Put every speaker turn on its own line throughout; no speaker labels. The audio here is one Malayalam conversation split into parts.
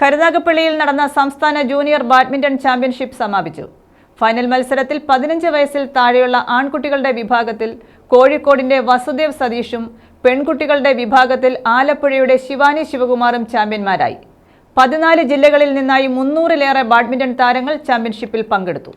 കരുനാഗപ്പള്ളിയിൽ നടന്ന സംസ്ഥാന ജൂനിയർ ബാഡ്മിന്റൺ ചാമ്പ്യൻഷിപ്പ് സമാപിച്ചു. ഫൈനൽ മത്സരത്തിൽ പതിനഞ്ച് വയസ്സിൽ താഴെയുള്ള ആൺകുട്ടികളുടെ വിഭാഗത്തിൽ കോഴിക്കോടിന്റെ വസുദേവ് സതീഷും പെൺകുട്ടികളുടെ വിഭാഗത്തിൽ ആലപ്പുഴയുടെ ശിവാനി ശിവകുമാറും ചാമ്പ്യന്മാരായി. പതിനാല് ജില്ലകളിൽ നിന്നായി മുന്നൂറിലേറെ ബാഡ്മിന്റൺ താരങ്ങൾ ചാമ്പ്യൻഷിപ്പിൽ പങ്കെടുത്തു.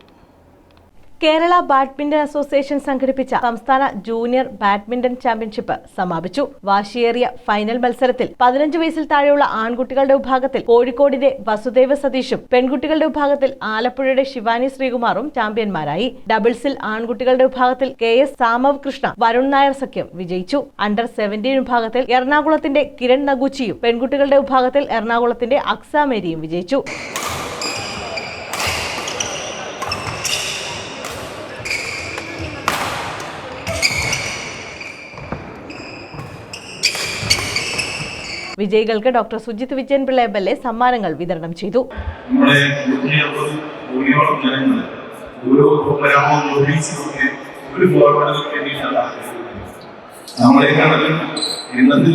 കേരള ബാഡ്മിന്റൺ അസോസിയേഷൻ സംഘടിപ്പിച്ച സംസ്ഥാന ജൂനിയർ ബാഡ്മിന്റൺ ചാമ്പ്യൻഷിപ്പ് സമാപിച്ചു. വാശിയേറിയ ഫൈനൽ മത്സരത്തിൽ പതിനഞ്ച് വയസ്സിൽ താഴെയുള്ള ആൺകുട്ടികളുടെ വിഭാഗത്തിൽ കോഴിക്കോടിന്റെ വസുദേവ സതീഷും പെൺകുട്ടികളുടെ വിഭാഗത്തിൽ ആലപ്പുഴയുടെ ശിവാനി ശ്രീകുമാറും ചാമ്പ്യന്മാരായി. ഡബിൾസിൽ ആൺകുട്ടികളുടെ വിഭാഗത്തിൽ കെ എസ് സാമവ് കൃഷ്ണ വരുൺ നായർ സഖ്യം വിജയിച്ചു. അണ്ടർ സെവന്റീൻ വിഭാഗത്തിൽ എറണാകുളത്തിന്റെ കിരൺ നഗുച്ചിയും പെൺകുട്ടികളുടെ വിഭാഗത്തിൽ എറണാകുളത്തിന്റെ അക്സാമേരിയും വിജയിച്ചു. വിജയികൾക്ക് doctor Sujith Vijayan Pillai M L A സമ്മാനങ്ങൾ വിതരണം ചെയ്തു
ഓരോ ഒരു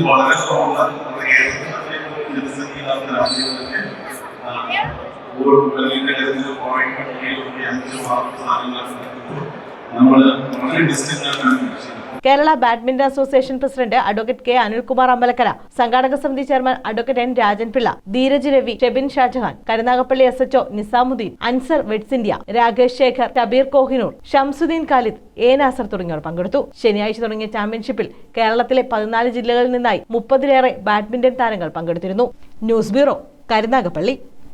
വളരെ നമ്മുടെ പോയിന്റ് നമ്മൾ വളരെ ഡിസ്റ്റന്റ് ആണ്.
Kerala badminton association president advocate K Anilkumar Ambalakkara സംഘാടക സമിതി chairman advocate N Rajanpillai Dheeraj Ravi Shebin Shajahan Karunagappally S H O Nizamuddin Ansar weds India Rakesh Sekhar Kabeer Kohinoor Shamsuddin Khalid A Nasar തുടങ്ങിയവർ പങ്കെടുത്തു. ശനിയാഴ്ച തുടങ്ങിയ ചാമ്പ്യൻഷിപ്പിൽ കേരളത്തിലെ പതിനാല് ജില്ലകളിൽ നിന്നായി മുപ്പതിലേറെ ബാഡ്മിന്റൺ താരങ്ങൾ പങ്കെടുത്തിരുന്നു. News bureau Karunagappally.